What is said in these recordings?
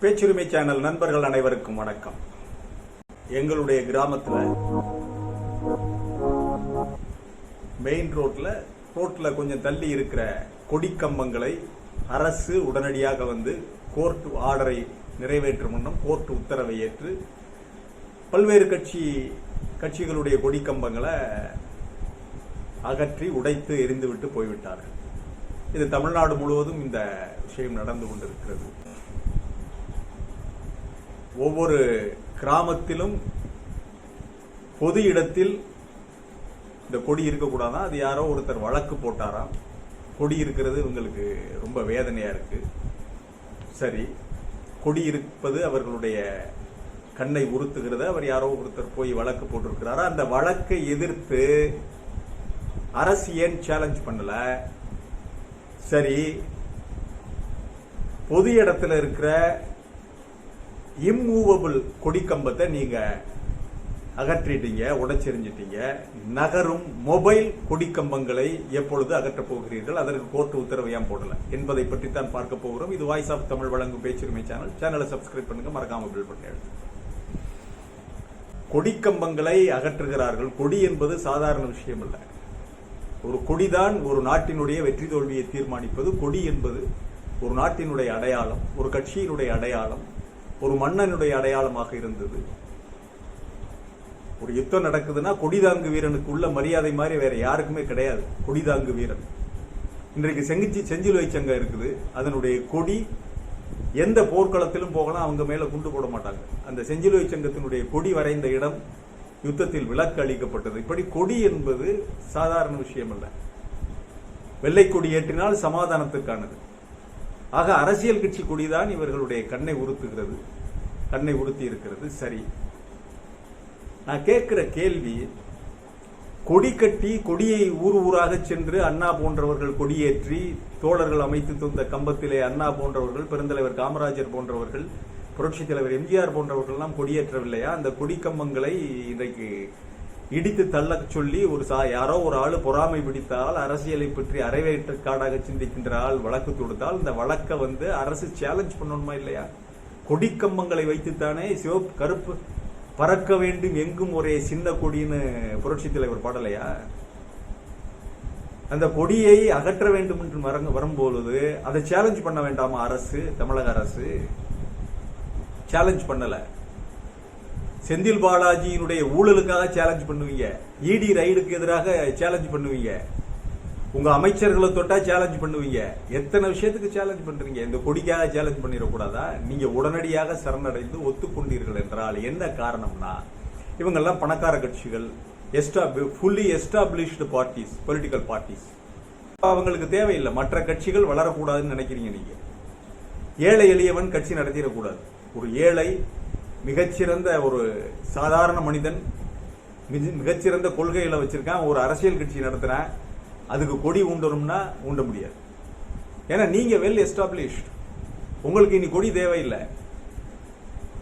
பேச்சுரிமை channel நண்பர்கள் அனைவருக்கும் வணக்கம். எங்களுடைய கிராமத்தில் மெயின் ரோட்ல ரோட்ல கொஞ்சம் தள்ளி இருக்கிற கொடிக்கம்பங்களை அரசு உடனடியாக வந்து கோர்ட் ஆர்டரை நிறைவேற்றும் முன்னம் கோர்ட் உத்தரவை ஏற்று பல்வேறு கட்சி கட்சிகளுடைய கொடிக்கம்பங்களை அகற்றி உடைத்து எரிந்துவிட்டு போய்விட்டார்கள். இது தமிழ்நாடு முழுவதும் இந்த விஷயம் நடந்து கொண்டிருக்கிறது. ஒவ்வொரு கிராமத்திலும் பொது இடத்தில் இந்த கொடி இருக்கக்கூடாதா? அது யாரோ ஒருத்தர் வழக்கு போட்டாராம் கொடி இருக்கிறது இவங்களுக்கு ரொம்ப வேதனையா இருக்கு. சரி கொடி இருப்பது அவர்களுடைய கண்ணை உறுத்துகிறத. அவர் யாரோ ஒருத்தர் போய் வழக்கு போட்டிருக்கிறாரா? அந்த வழக்கை எதிர்த்து அரசு ஏன் சேலஞ்ச் பண்ணல? சரி பொது இடத்துல இருக்கிற இம்மூவபிள் கொடிக்கம்பத்தை நீங்கள் அகற்றிட்டீங்க உடைச்செறிஞ்சிட்டீங்க. நகரும் மொபைல் கொடிக்கம்பங்களை எப்பொழுது அகற்றப் போகிறீர்கள்? அதற்கு கோர்ட்டு உத்தரவு ஏன் போடல? என்பதை பற்றி தான் பார்க்க போகிறோம். இது வாய்ஸ் ஆஃப் தமிழ் வழங்கும் பேச்சுரிமை சேனல். சேனலை சப்ஸ்கிரைப் பண்ணுங்க மறக்காம பில் பண்ணி கொடிக்கம்பங்களை அகற்றுகிறார்கள். கொடி என்பது சாதாரண விஷயம் அல்ல. ஒரு கொடிதான் ஒரு நாட்டினுடைய வெற்றி தோல்வியை தீர்மானிப்பது. கொடி என்பது ஒரு நாட்டினுடைய அடையாளம் ஒரு கட்சியினுடைய அடையாளம் ஒரு மன்னனுடைய அடையாளமாக இருந்தது. ஒரு யுத்தம் நடக்குதுன்னா கொடிதாங்கு வீரனுக்கு உள்ள மரியாதை மாதிரி வேற யாருக்குமே கிடையாது. கொடிதாங்கு வீரன். இன்றைக்கு செங்கிச்சி செஞ்சிலுவை சங்கம் இருக்குது. அதனுடைய கொடி எந்த போர்க்களத்திலும் போகலாம் அவங்க மேல குண்டு போட மாட்டாங்க. அந்த செஞ்சிலுவை சங்கத்தினுடைய கொடி வரைந்த இடம் யுத்தத்தில் விலக்கு அளிக்கப்பட்டது. இப்படி கொடி என்பது சாதாரண விஷயம் அல்ல வெள்ளை கொடி ஏற்றினால் சமாதானத்துக்கானது ஆக அரசியல் கட்சி கொடிதான் இவர்களுடைய கண்ணை உறுத்துகிறது. கண்ணை உறுத்தி இருக்கிறது சரி. நான் கேட்கிற கேள்வி கொடி கட்டி கொடியை ஊர் ஊராக சென்று அண்ணா போன்றவர்கள் கொடியேற்றி தோழர்கள் அமைத்து தந்த கம்பத்திலே அண்ணா போன்றவர்கள் பெருந்தலைவர் காமராஜர் போன்றவர்கள் புரட்சித் தலைவர் எம்ஜிஆர் போன்றவர்கள்லாம் கொடியேற்றவில்லையா? அந்த கொடி கம்பங்களை இன்றைக்கு இடித்து தள்ள சொல்லி ஒரு சா யாரோ ஒரு ஆள் பொறாமை பிடித்தால் அரசியலை பற்றி அரைவேற்றக்காடாக சிந்திக்கின்ற ஆள் வழக்கு தொடுத்தால் இந்த வழக்கை வந்து அரசு சேலஞ்ச் பண்ணணுமா இல்லையா? கொடிக்கம்பங்களை வைத்துத்தானே சிவப்பு கருப்பு பறக்க வேண்டும் எங்கும் ஒரே சின்ன கொடின்னு புரட்சி தலைவர் பாடலையா? அந்த கொடியை அகற்ற வேண்டும் என்று வரங்க வரும்பொழுது அதை சேலஞ்ச் பண்ண வேண்டாமா அரசு தமிழக அரசு? சேலஞ்ச் பண்ணலை. செந்தில் பாலாஜியினுடைய ஊழலுக்காக சேலஞ்ச் பண்ணுவீங்க. இடி ரைடுக்கு எதிராக சேலஞ்ச் பண்ணுவீங்க. உங்க அமைச்சர்களை தொட்டா சேலஞ்ச் பண்ணுவீங்க. எத்தனை விஷயத்துக்கு சேலஞ்ச் பண்றீங்க? இந்த கொடிக்காக சேலஞ்ச் பண்ணிடக்கூடாதா? நீங்க உடனடியாக சரணடைந்து ஒத்துக்கொண்டீர்கள் என்றால் என்ன காரணம்னா இவங்கெல்லாம் பணக்கார கட்சிகள் fully established parties political parties அவங்களுக்கு தேவையில்லை. மற்ற கட்சிகள் வளரக்கூடாதுன்னு நினைக்கிறீங்க நீங்க. ஏழை எளியவன் கட்சி நடத்திடக்கூடாது. ஒரு ஏழை மிகச்சிறந்த ஒரு சாதாரண மனிதன் மிக- மிகச்சிறந்த கொள்கைகளை வச்சிருக்கான் ஒரு அரசியல் கட்சி நடத்துகிறேன் அதுக்கு கொடி ஊண்டணும்னா ஊண்ட முடியாது. ஏன்னா நீங்கள் வெல் எஸ்டாப்ளிஷ்ட் உங்களுக்கு இனி கொடி தேவையில்லை.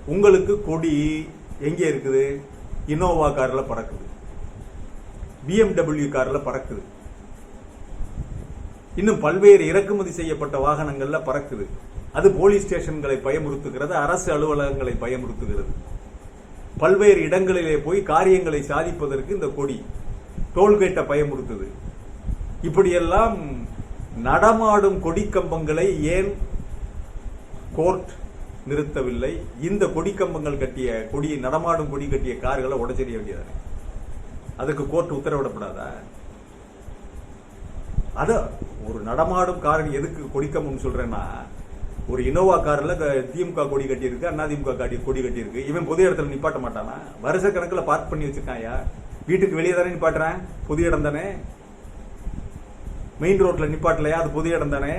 உங்களுக்கு கொடி எங்கே இருக்குது? இனோவா காரில் பறக்குது. பிஎம்டபிள்யூ காரில் பறக்குது. இன்னும் பல்வேறு இறக்குமதி செய்யப்பட்ட வாகனங்களில் பறக்குது. அது போலீஸ் ஸ்டேஷன்களை பயமுறுத்துகிறது அரசு அலுவலகங்களை பயமுறுத்துகிறது. பல்வேறு இடங்களிலே போய் காரியங்களை சாதிப்பதற்கு இந்த கொடி டோல்கேட்டை பயமுறுத்துது. இப்படியெல்லாம் நடமாடும் கொடிக்கம்பங்களை ஏன் கோர்ட் நிறுத்தவில்லை? இந்த கொடிக்கம்பங்கள் கட்டிய கொடி நடமாடும் கொடி கட்டிய கார்களை உடச்செறிய வேண்டியதானே? அதுக்கு கோர்ட் உத்தரவிடப்படாதா? அத ஒரு நடமாடும் கார் எதுக்கு கொடிக்கம்பம் சொல்றேன்னா ஒரு இனோவா காரில் திமுக கொடி கட்டியிருக்கு அண்ணா திமுக காட்டி கொடி கட்டியிருக்கு. இவன் பொது இடத்துல நிப்பாட்ட மாட்டானா? வருஷ கணக்கில் பார்க் பண்ணி வச்சிருக்காயா வீட்டுக்கு வெளியே தானே நிப்பாட்டுறேன்? பொது இடம் தானே? மெயின் ரோட்டில் நிப்பாட்டலையா? அது பொது இடம் தானே?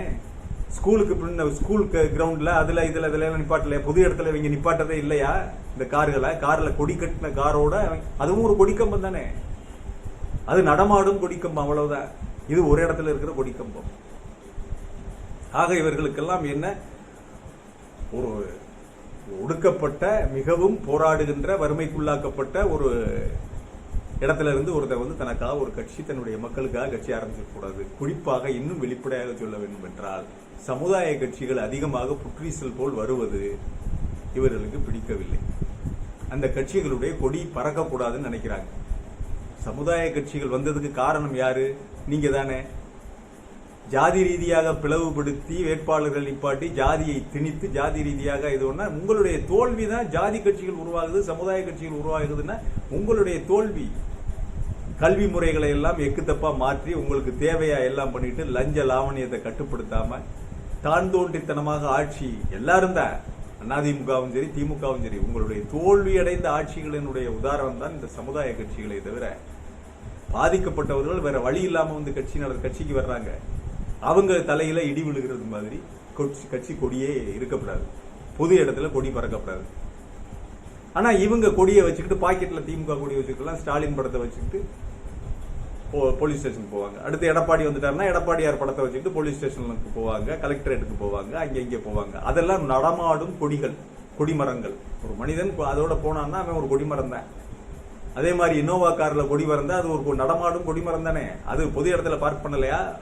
ஸ்கூலுக்கு பின்ன ஸ்கூல் கிரவுண்டில் அதில் இதில் இதில் எல்லாம் நிப்பாட்டலையா? பொது இடத்துல இவங்க நிப்பாட்டதே இல்லையா? இந்த கார்களை காரில் கொடி கட்டின காரோட அதுவும் ஒரு கொடிக்கம்பம் தானே? அது நடமாடும் கொடிக்கம்பம் அவ்வளவுதான். இது ஒரு இடத்துல இருக்கிற கொடிக்கம்பம் ஆக இவர்களுக்கெல்லாம் என்ன? ஒரு ஒடுக்கப்பட்ட மிகவும் போராடுகின்ற வறுமைக்குள்ளாக்கப்பட்ட ஒரு இடத்துல இருந்து ஒருத்தர் வந்து தனக்காக ஒரு கட்சி தன்னுடைய மக்களுக்காக கட்சி ஆரம்பிக்கக்கூடாது குறிப்பாக இன்னும் வெளிப்படையாக சொல்ல வேண்டும் என்றால் சமுதாய கட்சிகள் அதிகமாக புற்றீசல் போல் வருவது இவர்களுக்கு பிடிக்கவில்லை. அந்த கட்சிகளுடைய கொடி பறக்கக்கூடாதுன்னு நினைக்கிறாங்க. சமுதாய கட்சிகள் வந்ததுக்கு காரணம் யாரு? நீங்க தானே ஜாதி ரீதியாக பிளவுபடுத்தி வேட்பாளர்கள் நிப்பாட்டி ஜாதியை திணித்து ஜாதி ரீதியாக இது ஒன்றா உங்களுடைய தோல்வி தான் ஜாதி கட்சிகள் உருவாகுது சமுதாய கட்சிகள் உருவாகுதுன்னா உங்களுடைய தோல்வி. கல்வி முறைகளை எல்லாம் எக்குத்தப்பா மாற்றி உங்களுக்கு தேவையா எல்லாம் பண்ணிட்டு லஞ்ச லாவணியத்தை கட்டுப்படுத்தாம தான் தோன்றித்தனமாக ஆட்சி எல்லாரும் தான் அதிமுகவும் சரி திமுகவும் சரி உங்களுடைய தோல்வி அடைந்த ஆட்சிகளினுடைய உதாரணம் தான் இந்த சமுதாய கட்சிகளை தவிர பாதிக்கப்பட்டவர்கள் வேற வழி இல்லாம வந்து கட்சி கட்சிக்கு வர்றாங்க. அவங்க தலையில இடி விழுகிறது மாதிரி கொச்சி- கட்சி கொடியே இருக்கப்படாது. பொது இடத்துல கொடி பறக்கப்படாது. ஆனா இவங்க கொடியை வச்சுக்கிட்டு பாக்கெட்ல திமுக கொடியை வச்சுக்கலாம் ஸ்டாலின் படத்தை வச்சுக்கிட்டு போ- போலீஸ் ஸ்டேஷன் போவாங்க. அடுத்து எடப்பாடி வந்துட்டாருன்னா எடப்பாடியார் படத்தை வச்சுக்கிட்டு போலீஸ் ஸ்டேஷனுக்கு போவாங்க கலெக்டரேட்டுக்கு போவாங்க அங்கே இங்கே போவாங்க. அதெல்லாம் நடமாடும் கொடிகள் கொடிமரங்கள். ஒரு மனிதன் அதோட போனான்னா அவன் ஒரு கொடிமரம் தான். அதே மாதிரி இன்னோவா கார்ல கொடி மறந்தா அது ஒரு நடமாடும் கொடிமரம் தானே. அது பொது இடத்துல பார்க் பண்ணலையா?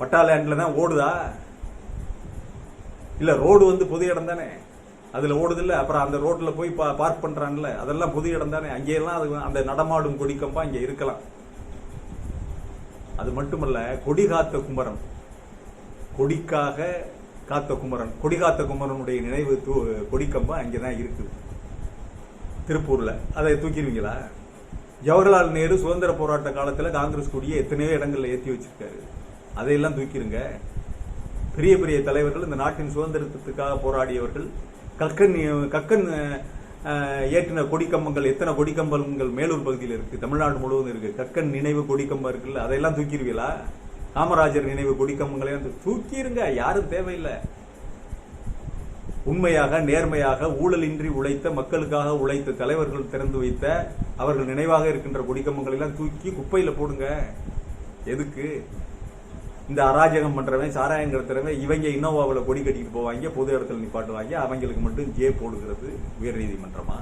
பட்டா தான் ஓடுதா? இல்லை ரோடு வந்து பொது இடம் தானே? அதில் ஓடுது அப்புறம் அந்த ரோட்டில் போய் பா- பார்க் பண்ணுறாங்கல்ல அதெல்லாம் புது இடம் தானே? அங்கேயெல்லாம் அது அந்த நடமாடும் கொடிக்கம்பா இங்கே இருக்கலாம். அது மட்டுமல்ல கொடி காத்த குமரன். கொடிக்காக காத்த குமரன். கொடி காத்த குமரனுடைய நினைவு தூ- கொடிக்கம்பா அங்கே தான் இருக்குது திருப்பூரில். அதை தூக்கிடுவீங்களா? ஜவஹர்லால் நேரு சுதந்திர போராட்ட காலத்தில் காங்கிரஸ் கொடியை எத்தனையோ இடங்களில் ஏற்றி வச்சிருக்காரு. அதையெல்லாம் தூக்கிடுங்க பெரிய பெரிய தலைவர்கள் இந்த நாட்டின் சுதந்திரத்துக்காக போராடியவர்கள் கக்கன் கக்கன் ஏற்றின கொடிக்கம்பங்கள் எத்தனை கொடிக்கம்பங்கள் மேலூர் பகுதியில் இருக்கு தமிழ்நாடு முழுவதும் இருக்கு. கக்கன் நினைவு கொடிக்கம்பம் இருக்குல்ல அதையெல்லாம் தூக்கிடுவீங்களா காமராஜர் நினைவு கொடிக்கம்பங்களை தூக்கிடுங்க யாரும் தேவையில்லை. உண்மையாக நேர்மையாக ஊழலின்றி உழைத்த மக்களுக்காக உழைத்த தலைவர்கள் திறந்து வைத்த அவர்கள் நினைவாக இருக்கின்ற கொடிக்கம்பங்களை எல்லாம் தூக்கி குப்பையில் போடுங்க. எதுக்கு? இந்த அராஜகம் பண்றவன் சாராயம் கடத்துறவன் இவங்க இன்னோவாவில் கொடி கட்டிட்டு போவாங்க பொது இடத்துல நிப்பாட்டுவாங்க அவங்களுக்கு மட்டும் ஜே போடுகிறது உயர் நீதிமன்றமா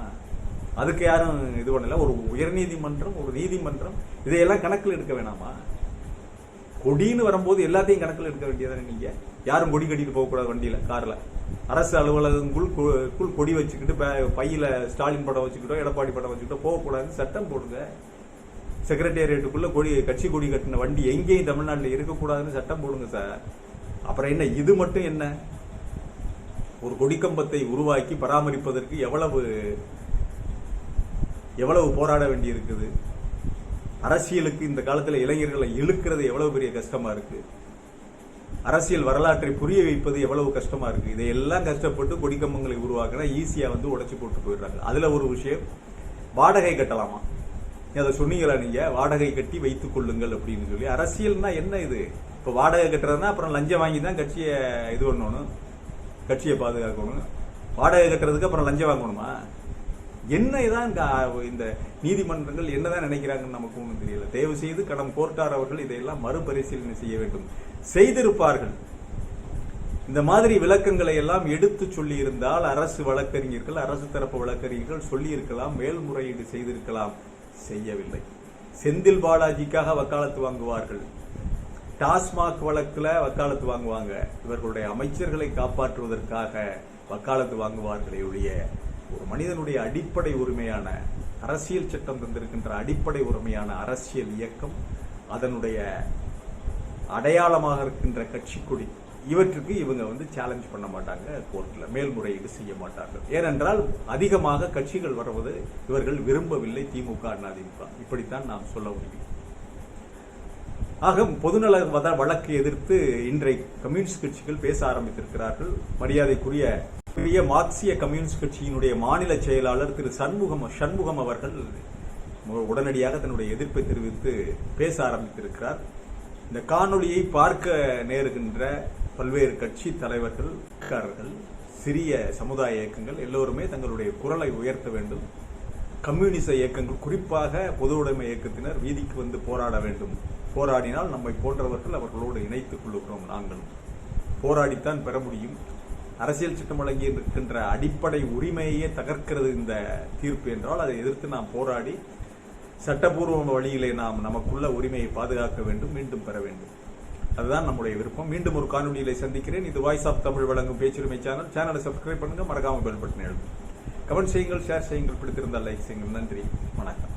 அதுக்கு யாரும் இது பண்ணல. ஒரு உயர் நீதிமன்றம் ஒரு நீதிமன்றம் இதையெல்லாம் கணக்கில் எடுக்க வேணாமா? கொடின்னு வரும்போது எல்லாத்தையும் கணக்கில் எடுக்க வேண்டியதானே நீங்க? யாரும் கொடி கட்டிட்டு போகக்கூடாது வண்டியில கார்ல. அரசு அலுவலகங்களுக்குள் கொ- குள் கொடி வச்சுக்கிட்டு பையில ஸ்டாலின் படம் வச்சுக்கிட்டோ எடப்பாடி படம் வச்சுக்கிட்டோ போகக்கூடாதுன்னு சட்டம் போடுங்க. செக்ரட்டேரியட்டுக்குள்ள கொடி கட்சி கொடி கட்டின வண்டி எங்கேயும் தமிழ்நாட்டில் இருக்கக்கூடாதுன்னு சட்டம் போடுங்க சார். அப்புறம் என்ன இது மட்டும் என்ன? ஒரு கொடிக்கம்பத்தை உருவாக்கி பராமரிப்பதற்கு எவ்வளவு எவ்வளவு போராட வேண்டி இருக்குது அரசியலுக்கு இந்த காலத்தில் இளைஞர்களை இழுக்கிறது எவ்வளவு பெரிய கஷ்டமா இருக்கு? அரசியல் வரலாற்றை புரிய வைப்பது எவ்வளவு கஷ்டமா இருக்கு? இதையெல்லாம் கஷ்டப்பட்டு கொடிக்கம்பங்களை உருவாக்கினா ஈஸியா வந்து உடைச்சு போட்டு போயிடுறாங்க. அதுல ஒரு விஷயம் வாடகை கட்டலாமா? அதை சொன்னீங்களா நீங்க? வாடகை கட்டி வைத்துக் கொள்ளுங்கள் அப்படின்னு சொல்லி. அரசியல்னா என்ன இது? இப்போ வாடகை கட்டுறதுன்னா அப்புறம் லஞ்சம் வாங்கி தான் கட்சியை இது பண்ணணும் கட்சியை பாதுகாக்கணும். வாடகை கட்டுறதுக்கு அப்புறம் லஞ்சம் வாங்கணுமா? என்ன தான் இந்த- இந்த நீதிமன்றங்கள் என்னதான் நினைக்கிறாங்கன்னு நமக்கு ஒன்றும் தெரியல. தயவு செய்து கடம் கோர்ட்டார் அவர்கள் இதையெல்லாம் மறுபரிசீலனை செய்ய வேண்டும். செய்திருப்பார்கள். இந்த மாதிரி விளக்கங்களை எல்லாம் எடுத்து சொல்லி இருந்தால் அரசு வழக்கறிஞர்கள் அரசு தரப்பு வழக்கறிஞர்கள் சொல்லியிருக்கலாம் மேல்முறையீடு செய்திருக்கலாம். செய்யவில்லை. செந்தில் பாலாஜிக்காக வக்காலத்து வாங்குவார்கள். டாஸ்மாக் வழக்கில் வக்காலத்து வாங்குவாங்க. இவர்களுடைய அமைச்சர்களை காப்பாற்றுவதற்காக வக்காலத்து வாங்குவார்களே ஒழிய ஒரு மனிதனுடைய அடிப்படை உரிமையான அரசியல் சட்டம் தந்திருக்கின்ற அடிப்படை உரிமையான அரசியல் இயக்கம் அதனுடைய அடையாளமாக இருக்கின்ற கட்சி கொடி இவற்றுக்கு இவங்க வந்து சேலஞ்ச் பண்ண மாட்டாங்க கோர்ட்ல மேல்முறையீடு செய்ய மாட்டார்கள் ஏனென்றால் அதிகமாக கட்சிகள் வருவது இவர்கள் விரும்பவில்லை திமுக அதிமுக. இப்படித்தான் நாம் சொல்ல முடியும். ஆக பொதுநல வத வழக்கு எதிர்த்து இன்றை கம்யூனிஸ்ட் கட்சிகள் பேச ஆரம்பித்திருக்கிறார்கள். மரியாதைக்குரிய பெரிய மார்க்சிய கம்யூனிஸ்ட் கட்சியினுடைய மாநில செயலாளர் திரு சண்முகம் சண்முகம் அவர்கள் உடனடியாக தன்னுடைய எதிர்ப்பை தெரிவித்து பேச ஆரம்பித்திருக்கிறார். இந்த காணொளியை பார்க்க நேருகின்ற பல்வேறு கட்சி தலைவர்கள் காரர்கள், சிறிய சமுதாய இயக்கங்கள் எல்லோருமே தங்களுடைய குரலை உயர்த்த வேண்டும். கம்யூனிச இயக்கங்கள் குறிப்பாக பொது உடைமை இயக்கத்தினர் வீதிக்கு வந்து போராட வேண்டும். போராடினால் நம்மை போன்றவர்கள் அவர்களோடு இணைத்துக் கொள்ளுகிறோம் நாங்களும். போராடித்தான் பெற முடியும். அரசியல் சட்டம் வழங்கி இருக்கின்ற அடிப்படை உரிமையே தகர்க்கிறது இந்த தீர்ப்பு என்றால் அதை எதிர்த்து நாம் போராடி சட்டபூர்வ வழியிலே நாம் நமக்குள்ள உரிமையை பாதுகாக்க வேண்டும் மீண்டும் பெற வேண்டும். அதுதான் நம்முடைய விருப்பம். மீண்டும் ஒரு காணொலியில சந்திக்கிறேன். இது வாய்ஸ் ஆஃப் தமிழ் வழங்கும் பேச்சுரிமை சேனல் சேனலை சப்ஸ்கிரைப் பண்ணுங்க. மறக்காம பெல் பட்டன் எழுதுங்க கமெண்ட் செய்யுங்கள் ஷேர் செய்யுங்கள். பிடித்திருந்தால் லைக் செய்யுங்கள். நன்றி. வணக்கம்.